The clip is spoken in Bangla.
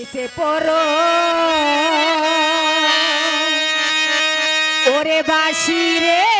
এসে পড়ো। ওরে বাসি রে।